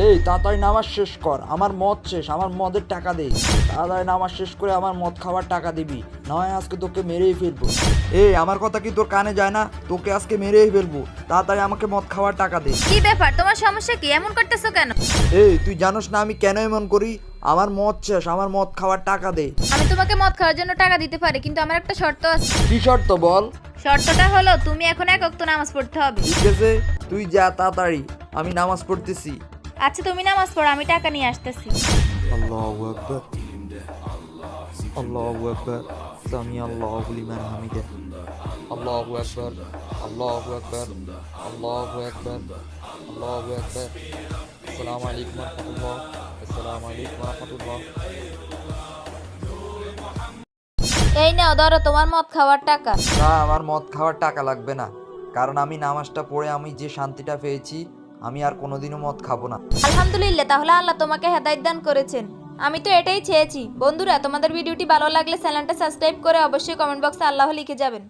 এই তাড়াতাড়ি নামাজ শেষ কর আমার মদ শেষ আমার মদের টাকা দে। তাড়াতাড়ি নামাজ শেষ করে আমার মদ খাওয়ার টাকা দিবি নয় আজকে তোকে মেরেই ফেলব। এই আমার কথা কি তোর কানে যায় না? তোকে আজকে মেরেই ফেলব তাড়াতাড়ি আমাকে মদ খাওয়ার টাকা দে। কি ব্যাপার তোমার সমস্যা কি? এমন করতেছো কেন? এই তুই জানোস না আমি কেন এমন করি? আমার মদ শেষ আমার মদ খাওয়ার টাকা দে। আমি তোমাকে মদ খাওয়ার জন্য টাকা দিতে পারি কিন্তু আমার একটা শর্ত আছে। কি শর্ত বল? শর্তটা হলো তুমি এখন এক অক্ত নামাজ পড়তে হবে। ঠিক আছে তুই যা তাড়াতাড়ি আমি নামাজ পড়তেছি। আচ্ছা তুমি নামাজ পড়ো আমি টাকা নিয়ে আসতেছি। আল্লাহু আকবার। আল্লাহু আকবার। সামি আল্লাহু লিমান হামিদা। আল্লাহু আকবার। আল্লাহু আকবার। আল্লাহু আকবার। আল্লাহু আকবার। আসসালামু আলাইকুম ওয়া রাহমাতুল্লাহ। আসসালামু আলাইকুম ওয়া রাহমাতুল্লাহ। এই নাও ধরো তোমার মদ খাওয়ার টাকা। না আমার মদ খাওয়ার টাকা লাগবে না। কারণ আমি নামাজটা পড়ে আমি যে শান্তিটা পেয়েছি আমি আর কোনোদিনও মদ খাব না। আলহামদুলিল্লাহ, তাহলে আল্লাহ তোমাকে হেদায়ত দান করেছেন। আমি তো এটাই চেয়েছি। বন্ধুরা, তোমাদের ভিডিওটি ভালো লাগলে চ্যানেলটা সাবস্ক্রাইব করে অবশ্যই কমেন্ট বক্সে আল্লাহ লিখে যাবেন।